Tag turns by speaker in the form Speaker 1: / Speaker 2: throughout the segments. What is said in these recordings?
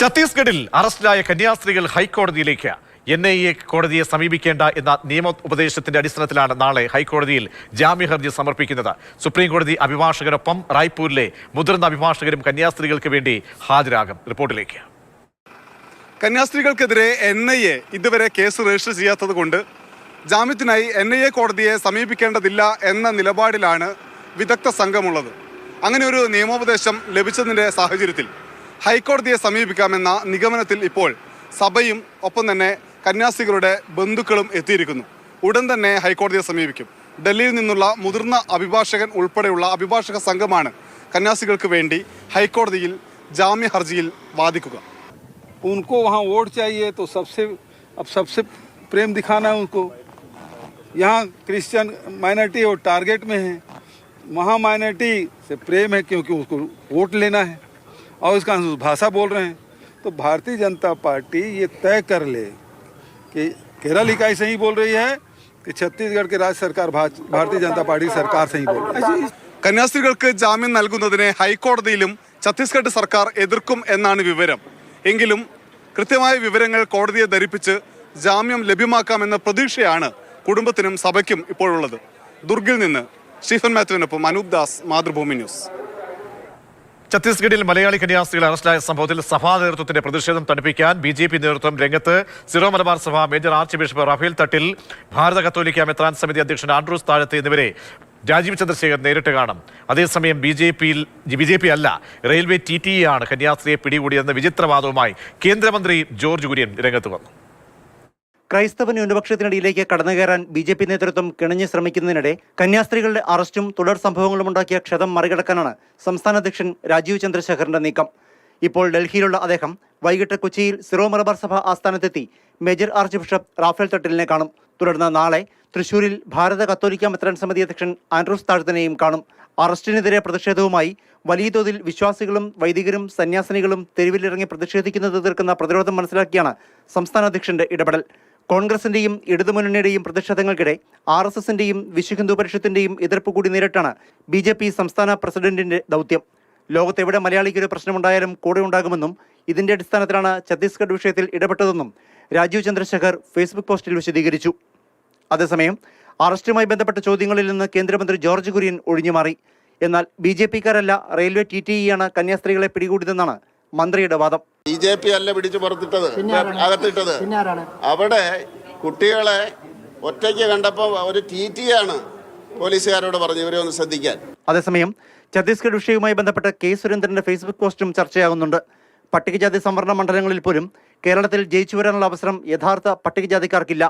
Speaker 1: ഛത്തീസ്ഗഡിൽ അറസ്റ്റിലായ കന്യാസ്ത്രീകൾ ഹൈക്കോടതിയിലേക്ക് എൻ ഐ എ കോടതിയെ സമീപിക്കേണ്ട എന്ന നിയമ ഉപദേശത്തിന്റെ അടിസ്ഥാനത്തിലാണ് നാളെ ഹൈക്കോടതിയിൽ ജാമ്യ ഹർജി സമർപ്പിക്കുന്നത്. സുപ്രീം കോടതി റായ്പൂരിലെ മുതിർന്ന അഭിഭാഷകരും കന്യാസ്ത്രീകൾക്ക് വേണ്ടി ഹാജരാകും. റിപ്പോർട്ടിലേക്ക്.
Speaker 2: കന്യാസ്ത്രീകൾക്കെതിരെ എൻ ഐ എ ഇതുവരെ കേസ് രജിസ്റ്റർ ചെയ്യാത്തത് കൊണ്ട് ജാമ്യത്തിനായി എൻ ഐ എ കോടതിയെ സമീപിക്കേണ്ടതില്ല എന്ന നിലപാടിലാണ് വിദഗ്ധ സംഘമുള്ളത്. അങ്ങനെ ഒരു നിയമോപദേശം ലഭിച്ചതിന്റെ സാഹചര്യത്തിൽ ഹൈക്കോടതിയെ സമീപിക്കാമെന്ന നിഗമനത്തിൽ ഇപ്പോൾ സഭയും ഒപ്പം തന്നെ കന്യാസ്ത്രീകളുടെ ബന്ധുക്കളും എത്തിയിരിക്കുന്നു ഉടൻ തന്നെ ഹൈക്കോടതിയെ സമീപിക്കും ഡൽഹിയിൽ നിന്നുള്ള മുതിർന്ന അഭിഭാഷകൻ ഉൾപ്പെടെയുള്ള അഭിഭാഷക സംഘമാണ് കന്യാസ്ത്രീകൾക്ക് വേണ്ടി ഹൈക്കോടതിയിൽ ജാമ്യ ഹർജിയിൽ വാദിക്കുക
Speaker 3: उनको वहाँ वोट चाहिए तो सबसे अब सबसे प्रेम दिखाना है उनको यहाँ क्रिश्चियन माइनॉरिटी और टारगेट में है वहाँ माइनॉरिटी से प्रेम है क्योंकि उसको वोट लेना है और उसका भाषा बोल रहे हैं तो भारतीय जनता पार्टी ये तय कर ले कि केरल इकाई सही बोल रही है कि छत्तीसगढ़ की राज्य सरकार भाज- भारतीय जनता पार्टी सरकार सही बोल रही है
Speaker 2: കന്യാസ്ത്രീകൾക്ക് ജാമ്യം നൽകുന്നതിനെ ഹൈക്കോടതിയിലും ഛത്തീസ്ഗഡ് സർക്കാർ എതിർക്കും എന്നാണ് വിവരം എങ്കിലും കൃത്യമായ വിവരങ്ങൾ കോടതിയെ ധരിപ്പിച്ച് ജാമ്യം ലഭ്യമാക്കാമെന്ന പ്രതീക്ഷയാണ് കുടുംബത്തിനും സഭയ്ക്കും ഇപ്പോഴുള്ളത് ദുർഗിൽ നിന്ന് സ്റ്റീഫൻ മാത്യുവിനൊപ്പം അനൂപ് ദാസ് മാതൃഭൂമി ന്യൂസ്
Speaker 1: ഛത്തീസ്ഗഡിൽ മലയാളി കന്യാസ്ത്രീകൾ അറസ്റ്റിലായ സംഭവത്തിൽ സഭാ നേതൃത്വത്തിന്റെ പ്രതിഷേധം തണുപ്പിക്കാൻ ബി ജെ പി നേതൃത്വം രംഗത്ത് Syro Malabar Sabha major archbishop Raphael Thattil ഭാരത കത്തോലിക്ക മെത്രാൻ സമിതി അധ്യക്ഷൻ ആൻഡ്രൂസ് താഴത്ത് എന്നിവരെ രാജീവ് ചന്ദ്രശേഖർ നേരിട്ട് കാണും. അതേസമയം ബി ജെ പിയിൽ ബി ജെ പി അല്ല റെയിൽവേ ടി ടി ആണ് കന്യാസ്ത്രീയെ പിടികൂടിയതെന്ന വിചിത്രവാദവുമായി കേന്ദ്രമന്ത്രി ജോർജ് കുര്യൻ രംഗത്ത് വന്നു.
Speaker 4: ക്രൈസ്തവ ന്യൂനപക്ഷത്തിനിടയിലേക്ക് കടന്നുകയറാൻ ബി ജെ പി നേതൃത്വം കിണഞ്ഞു ശ്രമിക്കുന്നതിനിടെ കന്യാസ്ത്രീകളുടെ അറസ്റ്റും തുടർ സംഭവങ്ങളും ഉണ്ടാക്കിയ ക്ഷതം മറികടക്കാനാണ് സംസ്ഥാന അധ്യക്ഷൻ രാജീവ് ചന്ദ്രശേഖറിന്റെ നീക്കം. ഇപ്പോൾ ഡൽഹിയിലുള്ള അദ്ദേഹം വൈകിട്ട് കൊച്ചിയിൽ സിറോ മലബാർ സഭ ആസ്ഥാനത്തെത്തി മേജർ ആർച്ച് ബിഷപ്പ് റാഫേൽ തട്ടിലിനെ കാണും. തുടർന്ന് നാളെ തൃശൂരിൽ ഭാരത കത്തോലിക്ക മെത്രാൻ സമിതി അധ്യക്ഷൻ ആൻഡ്രൂസ് താഴ്ത്തനെയും കാണും. അറസ്റ്റിനെതിരെ പ്രതിഷേധവുമായി വലിയ തോതിൽ വിശ്വാസികളും വൈദികരും സന്യാസിനികളും തെരുവിലിറങ്ങി പ്രതിഷേധിക്കുന്നത് എതിർക്കുന്ന പ്രതിരോധം മനസ്സിലാക്കിയാണ് സംസ്ഥാന അധ്യക്ഷന്റെ ഇടപെടൽ. കോൺഗ്രസിന്റെയും ഇടതുമുന്നണിയുടെയും പ്രതിഷേധങ്ങൾക്കിടെ ആർ എസ് എസിന്റെയും വിശ്വ ഹിന്ദു പരിഷത്തിന്റെയും എതിർപ്പ് കൂടി നേരിട്ടാണ് ബി ജെ പി സംസ്ഥാന പ്രസിഡന്റിന്റെ ദൗത്യം. ലോകത്തെവിടെ മലയാളിക്ക് ഒരു പ്രശ്നമുണ്ടായാലും കൂടെ ഉണ്ടാകുമെന്നും ഇതിന്റെ അടിസ്ഥാനത്തിലാണ് ഛത്തീസ്ഗഡ് വിഷയത്തിൽ ഇടപെട്ടതെന്നും രാജീവ് ചന്ദ്രശേഖർ ഫേസ്ബുക്ക് പോസ്റ്റിൽ വിശദീകരിച്ചു. അതേസമയം അറസ്റ്റുമായി ബന്ധപ്പെട്ട ചോദ്യങ്ങളിൽ നിന്ന് കേന്ദ്രമന്ത്രി ജോർജ് കുര്യൻ ഒഴിഞ്ഞുമാറി. എന്നാൽ ബി ജെ പിക്കാരല്ല റെയിൽവേ ടി ടി ഇയാണ് കന്യാസ്ത്രീകളെ പിടികൂടിയതെന്നാണ് മന്ത്രിയുടെ വാദം.
Speaker 5: ബി ജെ പി അല്ല പിടിച്ചു പുറത്തിട്ടത്. അകത്തിട്ടത്. അവിടെ കുട്ടികളെ ഒറ്റയ്ക്ക് കണ്ടപ്പോൾ ഒരു ടി ടി ആണ് പോലീസുകാരോട് പറഞ്ഞു ഇവരെ ഒന്ന് ശ്രദ്ധിക്കാൻ.
Speaker 4: അതേസമയം ഛത്തീസ്ഗഡ് വിഷയവുമായി ബന്ധപ്പെട്ട് കെ സുരേന്ദ്രന്റെ ഫേസ്ബുക്ക് പോസ്റ്റും ചർച്ചയാകുന്നുണ്ട്. പട്ടികജാതി സംവരണ മണ്ഡലങ്ങളിൽ പോലും കേരളത്തിൽ ജയിച്ചു വരാനുള്ള അവസരം യഥാർത്ഥ പട്ടികജാതിക്കാർക്കില്ല.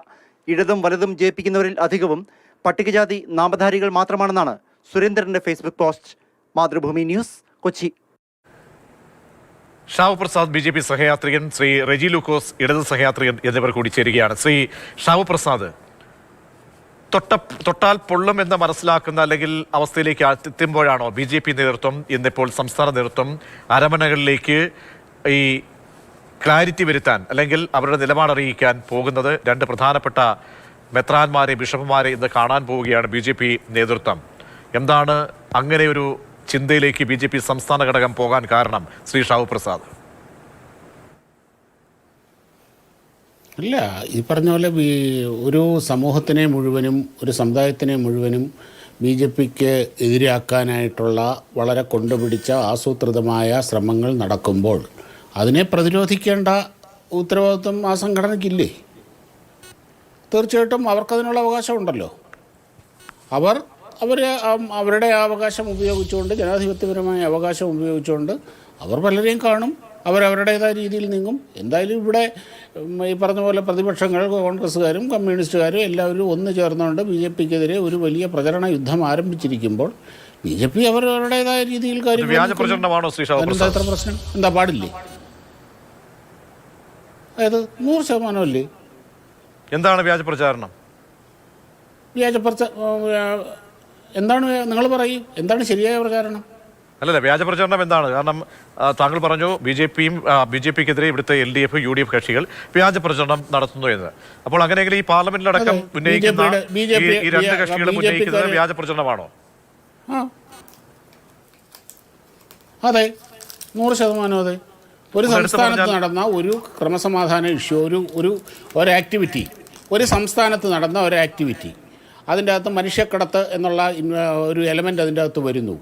Speaker 4: ഇടതും വലതും ജയിപ്പിക്കുന്നവരിൽ അധികവും പട്ടികജാതി നാമധാരികൾ മാത്രമാണെന്നാണ് സുരേന്ദ്രന്റെ Facebook post. Mathrubhumi news Kochi.
Speaker 1: Shavu Prasad B J P സഹയാത്രികൻ Shri Reji Lukose ഇടത് സഹയാത്രികൻ എന്നിവർ കൂടി ചേരുകയാണ്. ശ്രീ ഷാവു പ്രസാദ് തൊട്ട തൊട്ടാൽ പൊള്ളും എന്ന് മനസ്സിലാക്കുന്ന അല്ലെങ്കിൽ അവസ്ഥയിലേക്ക് എത്തുമ്പോഴാണോ ബി ജെ പി നേതൃത്വം ഇന്നിപ്പോൾ സംസ്ഥാന നേതൃത്വം അരമനകളിലേക്ക് ഈ ക്ലാരിറ്റി വരുത്താൻ അല്ലെങ്കിൽ അവരുടെ നിലപാട് അറിയിക്കാൻ പോകുന്നത്? രണ്ട് പ്രധാനപ്പെട്ട മെത്രാന്മാരെ ബിഷപ്പുമാരെ ഇന്ന് കാണാൻ പോവുകയാണ് ബി നേതൃത്വം. എന്താണ് അങ്ങനെ ഒരു ചിന്തയിലേക്ക് ബി ജെ പി സംസ്ഥാന ഘടകം പോകാൻ കാരണം ശ്രീ ഷാവു പ്രസാദ്.
Speaker 6: അല്ല ഈ പറഞ്ഞ പോലെ ഒരു സമൂഹത്തിനെ മുഴുവനും ഒരു സമുദായത്തിനെ മുഴുവനും ബി ജെ പിക്ക് എതിരാക്കാനായിട്ടുള്ള വളരെ കൊണ്ടുപിടിച്ച ആസൂത്രിതമായ ശ്രമങ്ങൾ നടക്കുമ്പോൾ അതിനെ പ്രതിരോധിക്കേണ്ട ഉത്തരവാദിത്വം ആ സംഘടനയ്ക്കില്ലേ? തീർച്ചയായിട്ടും അവർക്കതിനുള്ള അവകാശമുണ്ടല്ലോ. അവർ അവർ അവരുടെ അവകാശം ഉപയോഗിച്ചുകൊണ്ട് ജനാധിപത്യപരമായ അവകാശം ഉപയോഗിച്ചുകൊണ്ട് അവർ പലരെയും കാണും. അവരവരുടേതായ രീതിയിൽ നീങ്ങും. എന്തായാലും ഇവിടെ ഈ പറഞ്ഞ പോലെ പ്രതിപക്ഷങ്ങൾ കോൺഗ്രസ്സുകാരും കമ്മ്യൂണിസ്റ്റുകാരും എല്ലാവരും ഒന്ന് ചേർന്നുകൊണ്ട് ബി ജെ പിക്കെതിരെ ഒരു വലിയ പ്രചരണ യുദ്ധം ആരംഭിച്ചിരിക്കുമ്പോൾ ബി ജെ പി അവരവരുടേതായ രീതിയിൽ കാര്യങ്ങൾ ഇത്ര പ്രശ്നം? എന്താ പാടില്ലേ? അതായത് നൂറ് ശതമാനമല്ലേ?
Speaker 1: എന്താണ് വ്യാജ പ്രചാരണം?
Speaker 6: വ്യാജ പ്രച എന്താണ് നിങ്ങൾ പറയും എന്താണ് ശരിയായ പ്രചാരണം?
Speaker 1: അല്ലല്ല വ്യാജ പ്രചരണം എന്താണ്? കാരണം താങ്കൾ പറഞ്ഞു ബി ജെ പിയും ബി ജെ പിക്കെതിരെ ഇവിടുത്തെ L D F U D F കക്ഷികൾ വ്യാജ പ്രചരണം നടത്തുന്നു എന്ന്. അപ്പോൾ അങ്ങനെയെങ്കിൽ ഈ പാർലമെന്റിലടക്കം ഉന്നയിക്കുന്ന ഈ- രണ്ട് കക്ഷികളും ഉന്നയിക്കുന്നത് വ്യാജ പ്രചരണമാണോ?
Speaker 6: അതെ നൂറ് ശതമാനം അതെ. ഒരു സംസ്ഥാനത്ത് നടന്ന ഒരു ക്രമസമാധാന ഇഷ്യൂ ഒരു ഒരു ഒരു ആക്ടിവിറ്റി ഒരു സംസ്ഥാനത്ത് നടന്ന ഒരു ആക്ടിവിറ്റി അതിന്റെ അകത്ത് മനുഷ്യക്കടത്ത് എന്നുള്ള ഒരു എലമെന്റ് അതിന്റെ അകത്ത് വരുന്നു.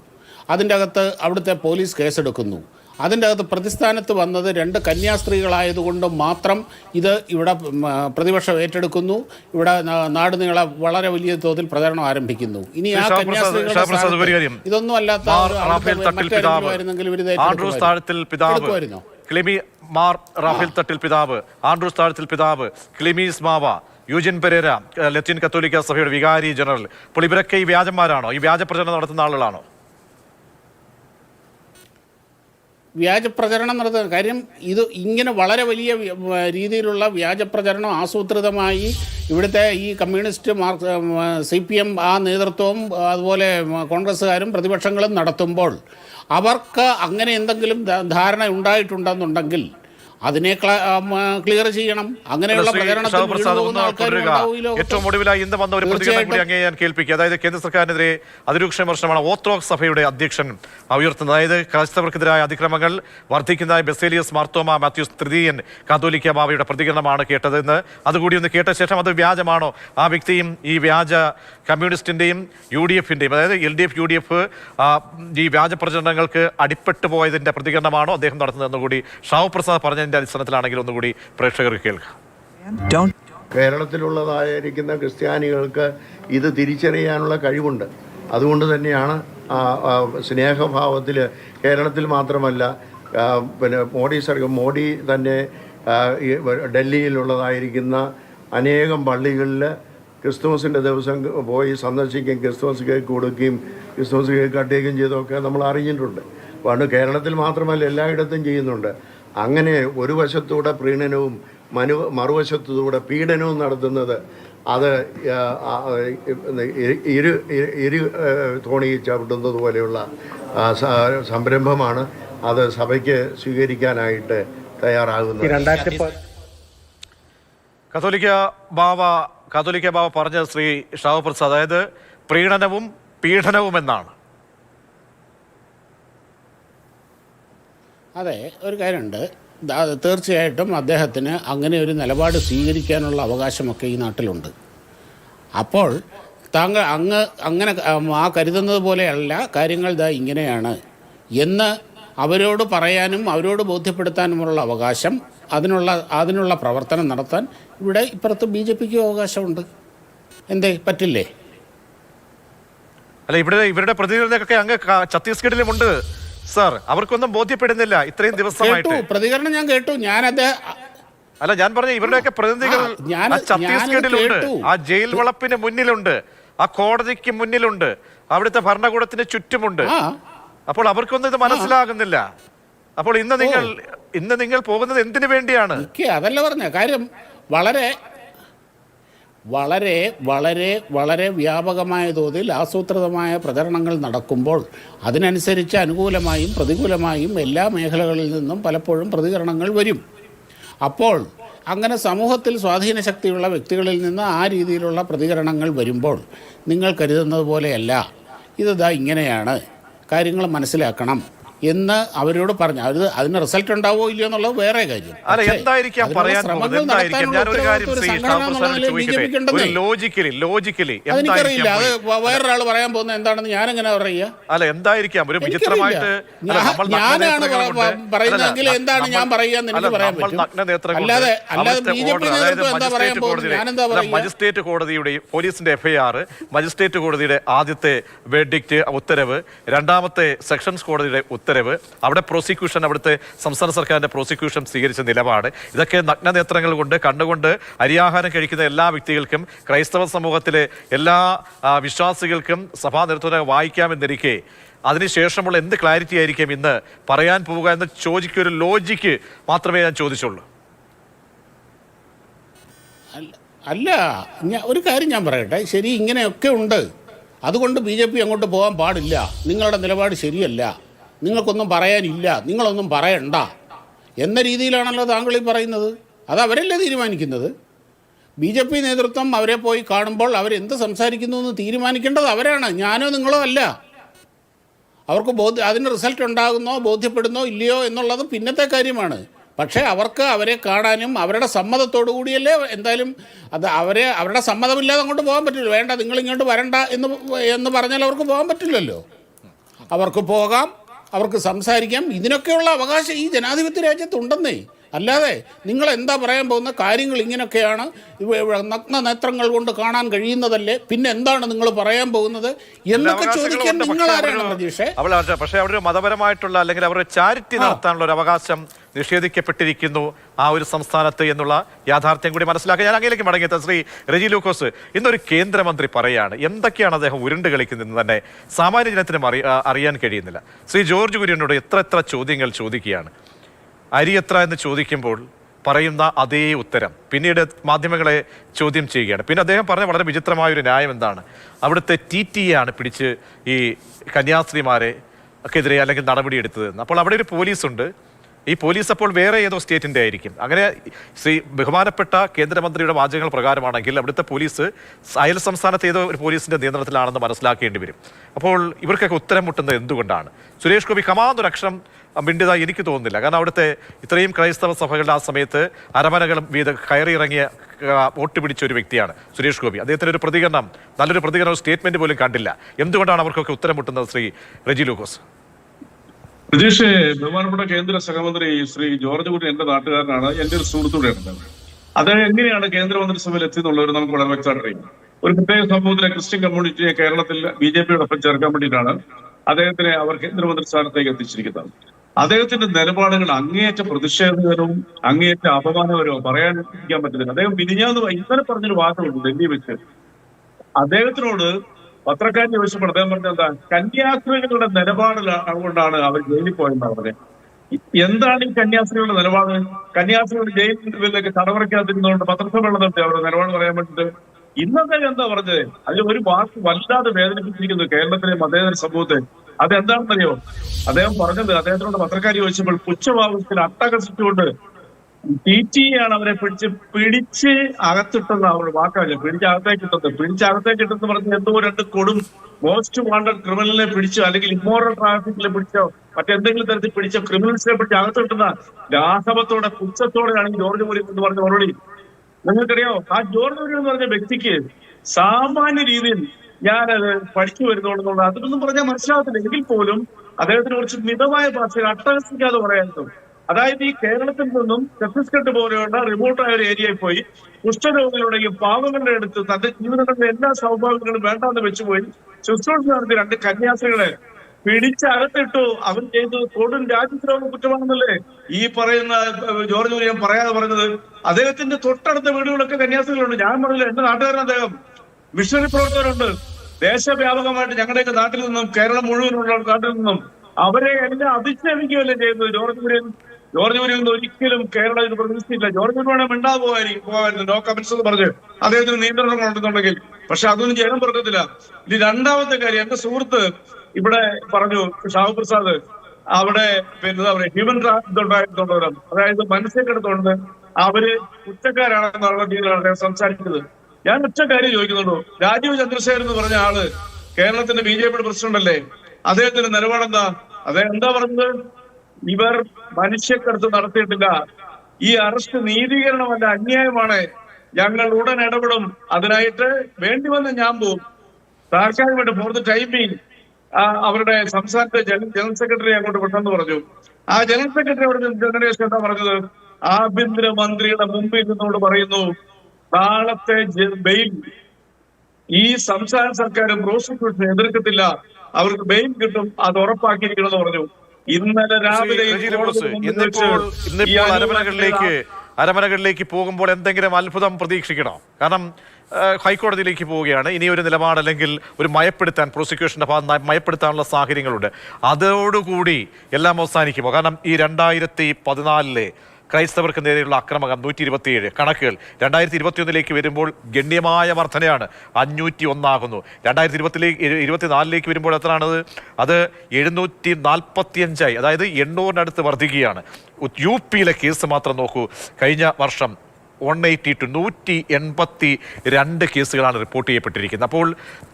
Speaker 6: അതിന്റെ അകത്ത് അവിടുത്തെ പോലീസ് കേസെടുക്കുന്നു. അതിന്റെ അകത്ത് പ്രതിസ്ഥാനത്ത് വന്നത് രണ്ട് കന്യാസ്ത്രീകളായതുകൊണ്ട് മാത്രം ഇത് ഇവിടെ പ്രതിപക്ഷം ഏറ്റെടുക്കുന്നു. ഇവിടെ നാട് നീളെ വളരെ വലിയ തോതിൽ പ്രചരണം ആരംഭിക്കുന്നു. ഇനി ആ കന്യാസ്ത്രീകളുടെ. ഇതൊന്നും അല്ലാത്ത?
Speaker 1: ക്ലിമി മാർ റാഫേൽ തട്ടിൽ പിതാവ്. ആൻഡ്രൂസ് താഴത്തിൽ പിതാവ്. ക്ലിമീസ് മാവ യൂജിൻ പെരേര ലത്തീൻ കത്തോലിക്ക സഭയുടെ വികാരി ജനറൽ. അപ്പോൾ ഇവരൊക്കെ ഈ വ്യാജന്മാരാണോ? ഈ വ്യാജ പ്രചരണം നടത്തുന്ന ആളുകളാണോ?
Speaker 6: വ്യാജ പ്രചരണം കാര്യം ഇത് ഇങ്ങനെ വളരെ വലിയ രീതിയിലുള്ള വ്യാജ പ്രചരണം ആസൂത്രിതമായി ഇവിടുത്തെ ഈ communist Marx C P M ആ നേതൃത്വവും അതുപോലെ കോൺഗ്രസ്സുകാരും പ്രതിപക്ഷങ്ങളും നടത്തുമ്പോൾ അവർക്ക് അങ്ങനെ എന്തെങ്കിലും ധാരണ ഉണ്ടായിട്ടുണ്ടെന്നുണ്ടെങ്കിൽ അതിനെ ക്ലിയർ ചെയ്യണം. അങ്ങനെയുള്ള.
Speaker 1: ഏറ്റവും ഒടുവിലായി ഇന്ന് വന്ന ഒരു പ്രതികരണം കൂടി. അങ്ങേ ഞാൻ കേൾപ്പിക്കുക അതായത് കേന്ദ്ര സർക്കാരിനെതിരെ അതിരൂക്ഷ വിമർശനമാണ് ഓർത്തഡോക്സ് സഭയുടെ അധ്യക്ഷൻ ഉയർത്തുന്നത് അതായത് ക്രൈസ്തവർക്കെതിരായ അതിക്രമങ്ങൾ വർദ്ധിക്കുന്നതായി ബെസേലിയസ് മാർത്തോമ മാത്യൂസ് തൃതീയൻ കാതോലിക്ക ബാബയുടെ പ്രതികരണമാണ് കേട്ടത് അതുകൂടി ഒന്ന് കേട്ട ശേഷം അത് വ്യാജമാണോ? ആ വ്യക്തിയും ഈ വ്യാജ കമ്മ്യൂണിസ്റ്റിന്റെയും യു ഡി എഫിന്റെയും അതായത് L D F U D F ഈ വ്യാജ പ്രചരണങ്ങൾക്ക് അടിപ്പെട്ടു പോയതിന്റെ പ്രതികരണമാണോ അദ്ദേഹം നടത്തുന്നതെന്ന് കൂടി ഷാവ് പ്രസാദ് പറഞ്ഞതിന്റെ അടിസ്ഥാനത്തിലാണെങ്കിൽ ഒന്നുകൂടി പ്രേക്ഷകർക്ക് കേൾക്കാം.
Speaker 5: കേരളത്തിലുള്ളതായിരിക്കുന്ന ക്രിസ്ത്യാനികൾക്ക് ഇത് തിരിച്ചറിയാനുള്ള കഴിവുണ്ട്. അതുകൊണ്ട് തന്നെയാണ് സ്നേഹഭാവത്തിൽ കേരളത്തിൽ മാത്രമല്ല പിന്നെ മോഡി സർക്കാർ മോഡി തന്നെ ഡൽഹിയിലുള്ളതായിരിക്കുന്ന അനേകം പള്ളികളിൽ ക്രിസ്തുമസിന്റെ ദിവസം പോയി സന്ദർശിക്കുകയും ക്രിസ്തുമസ് കേക്ക് കൊടുക്കുകയും ക്രിസ്തുമസ് കേക്ക് കട്ടുകയും ചെയ്തൊക്കെ നമ്മൾ അറിഞ്ഞിട്ടുണ്ട്. പണ്ട് കേരളത്തിൽ മാത്രമല്ല എല്ലായിടത്തും ചെയ്യുന്നുണ്ട്. അങ്ങനെ ഒരു വശത്തൂടെ പ്രീണനവും മനു മറുവശത്തൂടെ പീഡനവും നടത്തുന്നത് അത് ഇരു ഇരു തോണി ചവിട്ടുന്നത് പോലെയുള്ള സംരംഭമാണ് അത് സഭയ്ക്ക് സ്വീകരിക്കാനായിട്ട് തയ്യാറാകുന്നത്.
Speaker 1: കത്തോലിക്ക ബാവ കത്തോലിക്ക ബാവ പറഞ്ഞ ശ്രീ ഷാവ് പ്രസാദ് അതായത് പ്രീണനവും പീഡനവും എന്നാണ്
Speaker 6: അതെ ഒരു കാര്യമുണ്ട്. തീർച്ചയായിട്ടും അദ്ദേഹത്തിന് അങ്ങനെ ഒരു നിലപാട് സ്വീകരിക്കാനുള്ള അവകാശമൊക്കെ ഈ നാട്ടിലുണ്ട്. അപ്പോൾ താങ്കൾ അങ്ങ് അങ്ങനെ ആ കരുതുന്നത് പോലെയല്ല കാര്യങ്ങൾ ദാ ഇങ്ങനെയാണ്. എന്ന് അവരോട് പറയാനും അവരോട് ബോധ്യപ്പെടുത്താനുമുള്ള അവകാശം അതിനുള്ള അതിനുള്ള പ്രവർത്തനം നടത്താൻ ഇവിടെ ഇപ്പുറത്ത് ബി ജെ പിക്ക് അവകാശമുണ്ട്. എന്തേ പറ്റില്ലേ?
Speaker 1: അല്ല ഇവിടെ ഇവരുടെ പ്രതികരണമൊക്കെ അങ്ങ് ഛത്തീസ്ഗഡിലുമുണ്ട് സർ അവർക്കൊന്നും ബോധ്യപ്പെടുന്നില്ല ഇത്രയും
Speaker 6: കേട്ടു
Speaker 1: ദിവസമായിട്ട്
Speaker 6: പ്രതികരണം ഞാൻ കേട്ടു. ഞാൻ ഞാനത്
Speaker 1: അല്ല ഞാൻ പറഞ്ഞ ഇവരുടെയൊക്കെ പ്രതിനിധികൾ
Speaker 6: ആ,
Speaker 1: ആ ഛത്തീസ്ഗഡിലുണ്ട്.
Speaker 6: ഞാനത് കേട്ടു.
Speaker 1: ആ ജയിൽ വളപ്പിന് മുന്നിലുണ്ട്. ആ കോടതിക്ക് മുന്നിലുണ്ട്. അവിടുത്തെ ഭരണകൂടത്തിന് ചുറ്റുമുണ്ട്.
Speaker 6: ആ.
Speaker 1: അപ്പോൾ അവർക്കൊന്നും ഇത് മനസ്സിലാകുന്നില്ല. അപ്പോൾ ഇന്ന് നിങ്ങൾ ഇന്ന് നിങ്ങൾ പോകുന്നത് എന്തിനു വേണ്ടിയാണ്?
Speaker 6: അതല്ല പറഞ്ഞ കാര്യം വളരെ വളരെ വളരെ വളരെ വ്യാപകമായ തോതിൽ ആസൂത്രിതമായ പ്രചരണങ്ങൾ നടക്കുമ്പോൾ അതിനനുസരിച്ച് അനുകൂലമായും പ്രതികൂലമായും എല്ലാ മേഖലകളിൽ നിന്നും പലപ്പോഴും പ്രതികരണങ്ങൾ വരും. അപ്പോൾ അങ്ങനെ സമൂഹത്തിൽ സ്വാധീന ശക്തിയുള്ള വ്യക്തികളിൽ നിന്ന് ആ രീതിയിലുള്ള പ്രതികരണങ്ങൾ വരുമ്പോൾ നിങ്ങൾ കരുതുന്നത് പോലെയല്ല. ഇതാ ഇങ്ങനെയാണ്. കാര്യങ്ങൾ മനസ്സിലാക്കണം. എന്ന് അവരോട് പറഞ്ഞു. അവർ അതിന് റിസൾട്ട് ഉണ്ടാവോ ഇല്ലയോ എന്നുള്ളത് വേറെ കാര്യം. എനിക്കറിയില്ല അത് വേറൊരാൾ പറയാൻ പോകുന്ന എന്താണെന്ന് ഞാനെങ്ങനെ പറയുക
Speaker 1: അല്ല എന്തായിരിക്കാം? ഒരു. വിചിത്രമായിട്ട്
Speaker 6: ഞാൻ- ഞാനാണ് പറയുന്നതെങ്കിൽ എന്താണ് ഞാൻ പറയുക എന്ന് എനിക്ക് പറയാൻ പറ്റും. അല്ലാതെ- അല്ലാതെ ബി
Speaker 1: ജെ പി
Speaker 6: നേതൃത്വം എന്താ പറയാൻ പോകുന്നത്? ഞാനെന്താ പറയുക?
Speaker 1: മജിസ്ട്രേറ്റ് കോടതിയുടെ പോലീസിന്റെ എഫ്ഐആർ മജിസ്ട്രേറ്റ് കോടതിയുടെ ആദ്യത്തെ വെഡിക്റ്റ് ഉത്തരവ് രണ്ടാമത്തെ സെക്ഷൻസ് കോടതിയുടെ ഉത്തരവ് അവിടെ പ്രോസിക്യൂഷൻ അവിടുത്തെ സംസ്ഥാന സർക്കാരിന്റെ പ്രോസിക്യൂഷൻ സ്വീകരിച്ച നിലപാട്. ഇതൊക്കെ നഗ്നനേത്രങ്ങൾ കൊണ്ട് കണ്ടുകൊണ്ട് അരിയാഹാരം കഴിക്കുന്ന എല്ലാ വ്യക്തികൾക്കും ക്രൈസ്തവ സമൂഹത്തിലെ എല്ലാ വിശ്വാസികൾക്കും സഭാ നേതൃത്വം വായിക്കാമെന്നിരിക്കെ. അതിനുശേഷമുള്ള എന്ത് ക്ലാരിറ്റി ആയിരിക്കും ഇന്ന് പറയാൻ പോവുക എന്ന് ചോദിക്കൊരു ലോജിക്ക് മാത്രമേ ഞാൻ ചോദിച്ചുള്ളൂ.
Speaker 6: അല്ല ഞാൻ ഒരു കാര്യം ഞാൻ പറയട്ടെ. ശരി ഇങ്ങനെയൊക്കെ ഉണ്ട്. അതുകൊണ്ട് ബി ജെ പി അങ്ങോട്ട് പോകാൻ പാടില്ല. നിങ്ങളുടെ നിലപാട് ശരിയല്ല. നിങ്ങൾക്കൊന്നും പറയാനില്ല. നിങ്ങളൊന്നും പറയണ്ട. എന്ന രീതിയിലാണല്ലോ താങ്കൾ ഈ പറയുന്നത്. അത് അവരല്ലേ തീരുമാനിക്കുന്നത്? ബി ജെ പി നേതൃത്വം അവരെ പോയി കാണുമ്പോൾ അവരെന്ത് സംസാരിക്കുന്നു എന്ന് തീരുമാനിക്കേണ്ടത് അവരാണ്. ഞാനോ നിങ്ങളോ അല്ല. അവർക്ക് ബോധ്യ അതിന് റിസൾട്ട് ഉണ്ടാകുന്നോ ബോധ്യപ്പെടുന്നോ ഇല്ലയോ എന്നുള്ളത് പിന്നത്തെ കാര്യമാണ്. പക്ഷേ അവർക്ക് അവരെ കാണാനും അവരുടെ സമ്മതത്തോടു കൂടിയല്ലേ എന്തായാലും അത് അവരെ അവരുടെ സമ്മതമില്ലാതെ അങ്ങോട്ട് പോകാൻ പറ്റില്ല. വേണ്ട നിങ്ങൾ ഇങ്ങോട്ട് വരണ്ട എന്ന് എന്ന് പറഞ്ഞാൽ അവർക്ക് പോകാൻ പറ്റില്ലല്ലോ. അവർക്ക് പോകാം. അവർക്ക് സംസാരിക്കാം. ഇതിനൊക്കെയുള്ള അവകാശം ഈ ജനാധിപത്യ രാജ്യത്തുണ്ടെന്നേ. അല്ലാതെ നിങ്ങൾ എന്താ പറയാൻ പോകുന്ന കാര്യങ്ങൾ ഇങ്ങനെയൊക്കെയാണ് നഗ്ന നേത്രങ്ങൾ കൊണ്ട് കാണാൻ കഴിയുന്നതല്ലേ? പിന്നെ എന്താണ് നിങ്ങൾ പറയാൻ പോകുന്നത്? എന്നൊക്കെ ചോദിക്കാൻ നിങ്ങൾ ആരാണ് പ്രതീക്ഷേ?
Speaker 1: പക്ഷേ അവിടെ ഒരു മതപരമായിട്ടുള്ള അല്ലെങ്കിൽ അവരുടെ ചാരിറ്റി നടത്താനുള്ള ഒരു അവകാശം നിഷേധിക്കപ്പെട്ടിരിക്കുന്നു ആ ഒരു സംസ്ഥാനത്ത് എന്നുള്ള യാഥാർത്ഥ്യം കൂടി മനസ്സിലാക്കി ഞാൻ അങ്ങേലേക്ക് മടങ്ങിയത് ശ്രീ റെജി ലൂക്കോസ് ഇന്നൊരു കേന്ദ്രമന്ത്രി പറയാണ്. എന്തൊക്കെയാണ് അദ്ദേഹം ഉരുണ്ട് കളിക്കുന്നതെന്ന് തന്നെ സാമാന്യ ജനത്തിനും അറിയാൻ കഴിയുന്നില്ല. ശ്രീ ജോർജ് കുര്യനോട് എത്ര എത്ര ചോദ്യങ്ങൾ ചോദിക്കുകയാണ്. അരി എത്ര എന്ന് ചോദിക്കുമ്പോൾ പറയുന്ന അതേ ഉത്തരം. പിന്നീട് മാധ്യമങ്ങളെ ചോദ്യം ചെയ്യുകയാണ്. പിന്നെ അദ്ദേഹം പറഞ്ഞ വളരെ വിചിത്രമായ ഒരു ന്യായം എന്താണ്? അവിടുത്തെ ടി ടി ആണ് പിടിച്ച് ഈ കന്യാസ്ത്രീമാരെ ഒക്കെതിരെ അല്ലെങ്കിൽ നടപടിയെടുത്തതെന്ന് അപ്പോൾ അവിടെ ഒരു പോലീസുണ്ട്. ഈ പോലീസ് അപ്പോൾ വേറെ ഏതോ സ്റ്റേറ്റിന്റെ ആയിരിക്കും. അങ്ങനെ ശ്രീ ബഹുമാനപ്പെട്ട കേന്ദ്രമന്ത്രിയുടെ വാചകങ്ങൾ പ്രകാരമാണെങ്കിൽ അവിടുത്തെ പോലീസ് അയൽ സംസ്ഥാനത്തെ ഏതോ ഒരു പോലീസിന്റെ നിയന്ത്രണത്തിലാണെന്ന് മനസ്സിലാക്കേണ്ടി വരും. അപ്പോൾ ഇവർക്കൊക്കെ ഉത്തരം മുട്ടുന്നത് എന്തുകൊണ്ടാണ്? സുരേഷ് ഗോപി കമാന്നൊരു അക്ഷരം മിണ്ടിയതായി എനിക്ക് തോന്നുന്നില്ല. കാരണം അവിടുത്തെ ഇത്രയും ക്രൈസ്തവ സഭകളുടെ ആ സമയത്ത് അരമനകളും വീത കയറിയിറങ്ങിയ വോട്ട് പിടിച്ച ഒരു വ്യക്തിയാണ് സുരേഷ് ഗോപി. അദ്ദേഹത്തിന് ഒരു പ്രതികരണം നല്ലൊരു പ്രതികരണം സ്റ്റേറ്റ്മെന്റ് പോലും കണ്ടില്ല. എന്തുകൊണ്ടാണ് അവർക്കൊക്കെ ഉത്തരം മുട്ടുന്നത് ശ്രീ റെജി ലൂക്കോസ്?
Speaker 7: പ്രതീക്ഷ ബഹുമാനപ്പെട്ട കേന്ദ്ര സഹമന്ത്രി ശ്രീ ജോർജ് കുട്ടി എന്റെ നാട്ടുകാരനാണ്. എന്റെ ഒരു സുഹൃത്തുകൂടെയാണ് അദ്ദേഹം എങ്ങനെയാണ് കേന്ദ്രമന്ത്രിസഭയിൽ എത്തിയെന്നുള്ളവർ നമുക്ക് വളരെ വ്യക്തമായിട്ട് അറിയാം ഒരു പ്രത്യേക സമൂഹത്തിലെ ക്രിസ്ത്യൻ കമ്മ്യൂണിറ്റിയെ കേരളത്തിൽ ബി ജെ പിയോടൊപ്പം ചേർക്കാൻ വേണ്ടിയിട്ടാണ് അദ്ദേഹത്തിനെ അവർ കേന്ദ്രമന്ത്രി സ്ഥാനത്തേക്ക് എത്തിച്ചിരിക്കുന്നത്. അദ്ദേഹത്തിന്റെ നിലപാടുകൾ അങ്ങേയറ്റ പ്രതിഷേധകരവും അങ്ങേയറ്റ അപമാനകരവും പറയാനിരിക്കാൻ പറ്റുന്നില്ല അദ്ദേഹം മിനിഞ്ഞാന്ന് ഇന്നലെ പറഞ്ഞൊരു വാക്കുണ്ട് ഡൽഹി വെച്ച്. അദ്ദേഹത്തിനോട് പത്രക്കാരൻ ചോദിച്ചപ്പോൾ അദ്ദേഹം പറഞ്ഞ എന്താ കന്യാസ്ത്രീകളുടെ നിലപാട് കൊണ്ടാണ് അവർ ജയിലിൽ പോയെന്നാണ് പറഞ്ഞത്. എന്താണ് ഈ കന്യാസ്ത്രീകളുടെ നിലപാട്? കന്യാസ്ത്രീകളുടെ ജയിലിലേക്ക് തടവറയ്ക്കാതിരുന്നതുകൊണ്ട് പത്രസമ്മേളനം നടത്തി അവരുടെ നിലപാട് പറയാൻ വേണ്ടിട്ട് ഇന്നത്തെ എന്താ പറഞ്ഞത്? അതിൽ ഒരു വാക്ക് വല്ലാതെ വേദനിപ്പിച്ചിരിക്കുന്നു കേരളത്തിലെ മതേതര സമൂഹത്തെ. അതെന്താണെന്നറിയോ? അദ്ദേഹം പറഞ്ഞത് അദ്ദേഹത്തിനോട് പത്രക്കാരി ചോദിച്ചപ്പോൾ പുച്ഛഭാവത്തിൽ അട്ടകസിച്ചുകൊണ്ട് ടി ആണ് അവരെ പിടിച്ച് പിടിച്ച് അകത്തിട്ടെന്ന് അവർ വാക്കാവില്ല പിടിച്ച് അകത്തേക്ക് ഇട്ടത്. പിടിച്ച് അകത്തേക്ക് ഇട്ടെന്ന് പറഞ്ഞ് എന്തോ രണ്ട് കൊടും മോസ്റ്റ് വാണ്ടഡ് ക്രിമിനലിനെ പിടിച്ചോ അല്ലെങ്കിൽ ഇമ്മോറൽ ട്രാഫിക്കിലെ പിടിച്ചോ മറ്റെന്തെങ്കിലും തരത്തിൽ പിടിച്ചോ ക്രിമിനൽസിനെ പിടിച്ച് അകത്തിട്ടുന്ന രാഘവത്തോടെ പുച്ഛത്തോടെയാണ് ജോർജ് മുരി എന്ന് പറഞ്ഞ മറുപടി. നിങ്ങൾക്കറിയോ ആ ജോർജ് മുരി എന്ന് പറഞ്ഞ വ്യക്തിക്ക് സാമാന്യ രീതിയിൽ ഞാനത് പഠിച്ചു വരുന്നോണ്ടെന്നുള്ള അതൊന്നും പറഞ്ഞാൽ മനസ്സിലാകത്തില്ല. എങ്കിൽ പോലും അദ്ദേഹത്തിന് കുറച്ച് മിതമായ ഭാഷയിൽ അട്ടഹസിക്കാതെ പറയാനും അതായത് ഈ കേരളത്തിൽ നിന്നും ഛത്തീസ്ഗഡ് പോലെയുള്ള റിമോട്ടായ ഒരു ഏരിയയിൽ പോയി കുഷ്ഠരോഗികളുടെയും പാവങ്ങളുടെ അടുത്ത് തന്റെ ജീവിതങ്ങളുടെ എല്ലാ സൗഭാഗ്യങ്ങളും വേണ്ടാന്ന് വെച്ചുപോയി ശുശ്രൂഷ നടത്തി രണ്ട് കന്യാസികളെ പിടിച്ചകത്തിട്ടു അവൻ ചെയ്തത് കൊടും രാജ്യദ്രോഹ കുറ്റമാണെന്നല്ലേ ഈ പറയുന്ന ജോർജ് കുര്യൻ പറയാതെ പറഞ്ഞത്. അദ്ദേഹത്തിന്റെ തൊട്ടടുത്ത വീടുകളൊക്കെ കന്യാസികളുണ്ട് ഞാൻ പറഞ്ഞില്ല എന്റെ നാട്ടുകാരൻ അദ്ദേഹം. മിഷണറി പ്രവർത്തകരുണ്ട്. ദേശവ്യാപകമായിട്ട് ഞങ്ങളുടെയൊക്കെ നാട്ടിൽ നിന്നും കേരളം മുഴുവനുള്ള നാട്ടിൽ നിന്നും അവരെ എല്ലാം അധിക്ഷേപിക്കുകയല്ലേ ചെയ്യുന്നത് ജോർജ് കുര്യൻ ജോർജ് കുര്യൻ ഒരിക്കലും കേരളം ഇത് പ്രതീക്ഷിച്ചില്ല. ജോർജ് കുര്യൻ ഉണ്ടാകുമായിരിക്കും പോകായിരുന്നു നോ കമന്റ്സ് എന്ന് പറഞ്ഞ് അദ്ദേഹത്തിന് നിയന്ത്രണം ഉണ്ടെന്നുണ്ടെങ്കിൽ. പക്ഷെ അതൊന്നും ചെയ്യാൻ പറ്റത്തില്ല ഇനി രണ്ടാമത്തെ കാര്യം എന്റെ സുഹൃത്ത് ഇവിടെ പറഞ്ഞു ഷാഹു പ്രസാദ് അവിടെ പിന്നെ പറയുക ഹ്യൂമൻ ഉണ്ടായിട്ടുള്ളവരാണ് അതായത് മനസ്സിലെടുത്തോണ്ട് അവർ കുറ്റക്കാരാണെന്നുള്ള രീതിയിലാണ് അദ്ദേഹം സംസാരിക്കുന്നത്. ഞാൻ ഒറ്റ കാര്യം ചോദിക്കുന്നുള്ളൂ. രാജീവ് ചന്ദ്രശേഖരൻ എന്ന് പറഞ്ഞ ആൾ കേരളത്തിന്റെ ബി ജെ പിയുടെ പ്രസിഡന്റ് അല്ലേ? അദ്ദേഹത്തിന്റെ നിലപാടെന്താ അദ്ദേഹം എന്താ പറഞ്ഞത്? ഇവർ മനുഷ്യക്കടത്ത് നടത്തിയിട്ടില്ല. ഈ അറസ്റ്റ് നീതീകരണമല്ല അന്യായമാണ്. ഞങ്ങൾ ഉടൻ ഇടപെടും. അതിനായിട്ട് വേണ്ടി വന്ന ഞാൻ പോവും. താൽക്കാലികമായിട്ട് ഫോർ ദ ടൈമിങ് അവരുടെ സംസ്ഥാനത്തെ ജനറൽ സെക്രട്ടറി അങ്ങോട്ട് വിട്ടെന്ന് പറഞ്ഞു. ആ ജനറൽ സെക്രട്ടറി അവിടെ ജനറേഷൻ എന്താ പറഞ്ഞത്? ആഭ്യന്തര മന്ത്രിയുടെ മുമ്പിൽ നിന്നോട് പറയുന്നു നാളത്തെ ബെയിൽ ഈ സംസ്ഥാന സർക്കാരും പ്രോസിക്യൂഷൻ എതിർക്കത്തില്ല. അവർക്ക് ബെയിൽ കിട്ടും അത് ഉറപ്പാക്കിയിരിക്കണമെന്ന് പറഞ്ഞു. ഇന്നലെ രാവിലെ
Speaker 1: അരമനകളിലേക്ക് അരമനകളിലേക്ക് പോകുമ്പോൾ എന്തെങ്കിലും അത്ഭുതം പ്രതീക്ഷിക്കണോ? കാരണം ഹൈക്കോടതിയിലേക്ക് പോവുകയാണ്. ഇനി ഒരു നിലപാട് അല്ലെങ്കിൽ ഒരു മയപ്പെടുത്താൻ പ്രോസിക്യൂഷന്റെ ഭാഗം മയപ്പെടുത്താനുള്ള സാഹചര്യങ്ങളുണ്ട്. അതോടുകൂടി എല്ലാം അവസാനിക്കുമോ? കാരണം ഈ രണ്ടായിരത്തി പതിനാലിലെ ക്രൈസ്തവർക്ക് നേരെയുള്ള അക്രമം നൂറ്റി ഇരുപത്തിയേഴ് കണക്കുകൾ രണ്ടായിരത്തി ഇരുപത്തിയൊന്നിലേക്ക് വരുമ്പോൾ ഗണ്യമായ വർധനയാണ്. അഞ്ഞൂറ്റി ഒന്നാകുന്നു രണ്ടായിരത്തി ഇരുപത്തിലേക്ക് ഇരുപത്തിനാലിലേക്ക് വരുമ്പോൾ എത്രയാണത്? അത് എഴുന്നൂറ്റി നാൽപ്പത്തിയഞ്ചായി അതായത് എണ്ണൂറിനടുത്ത് വർദ്ധിക്കുകയാണ് യു പിയിലെ കേസ് മാത്രം നോക്കൂ. കഴിഞ്ഞ വർഷം വൺ എയ്റ്റി ടു നൂറ്റി എൺപത്തി രണ്ട് കേസുകളാണ് റിപ്പോർട്ട് ചെയ്യപ്പെട്ടിരിക്കുന്നത്. അപ്പോൾ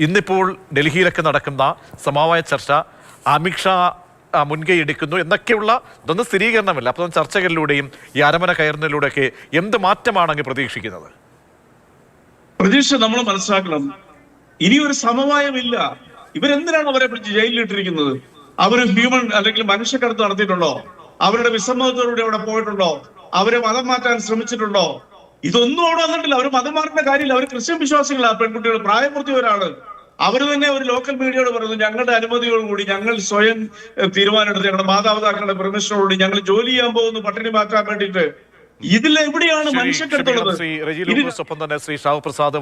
Speaker 1: ഇന്നിപ്പോൾ ഡൽഹിയിലൊക്കെ നടക്കുന്ന സമവായ ചർച്ച അമിത്ഷാ മുൻകൈ എടുക്കുന്നു എന്നൊക്കെയുള്ള ഇതൊന്നും സ്ഥിരീകരണമല്ല. അപ്പം ചർച്ചകളിലൂടെയും ഈ അരമന കയറുന്നതിലൂടെയൊക്കെ എന്ത് മാറ്റമാണ് അങ്ങ് പ്രതീക്ഷിക്കുന്നത്?
Speaker 7: പ്രതീക്ഷ നമ്മൾ മനസ്സിലാക്കണം. ഇനി ഒരു സമവായമില്ല. ഇവരെന്തിനാണ് അവരെ പിടിച്ച് ജയിലിലിട്ടിരിക്കുന്നത്? അവർ ഹ്യൂമൻ അല്ലെങ്കിൽ മനുഷ്യക്കടത്ത് നടത്തിയിട്ടുണ്ടോ? അവരുടെ വിസമ്മതത്തോടുകൂടി അവിടെ പോയിട്ടുണ്ടോ? അവരെ മതം മാറ്റാൻ ശ്രമിച്ചിട്ടുണ്ടോ? ഇതൊന്നും അവിടെ വന്നിട്ടില്ല. അവർ മതം മാറേണ്ട കാര്യമില്ല. അവർ ക്രിസ്ത്യൻ വിശ്വാസികളാണ് പെൺകുട്ടികൾ പ്രായപൂർത്തിയവരാണ് അവർ തന്നെ ഒരു ലോക്കൽ മീഡിയയോട് പറയുന്നു ഞങ്ങളുടെ അനുമതിയോടുകൂടി ഞങ്ങൾ സ്വയം തീരുമാനമെടുത്ത് ഞങ്ങളുടെ മാതാപിതാക്കളുടെ പെർമിഷനോടുകൂടി ഞങ്ങൾ ജോലി ചെയ്യാൻ പോകുന്നു പട്ടിണി മാറ്റാൻ വേണ്ടിയിട്ട്. ഇതിൽ എവിടെയാണ്
Speaker 1: ശരി,
Speaker 7: മനുഷ്യക്കടത്തുള്ളത്
Speaker 1: ശ്രീ. റെജി ലൂക്കോസ് ഒപ്പം തന്നെ ശ്രീ ഷാവ് പ്രസാദ്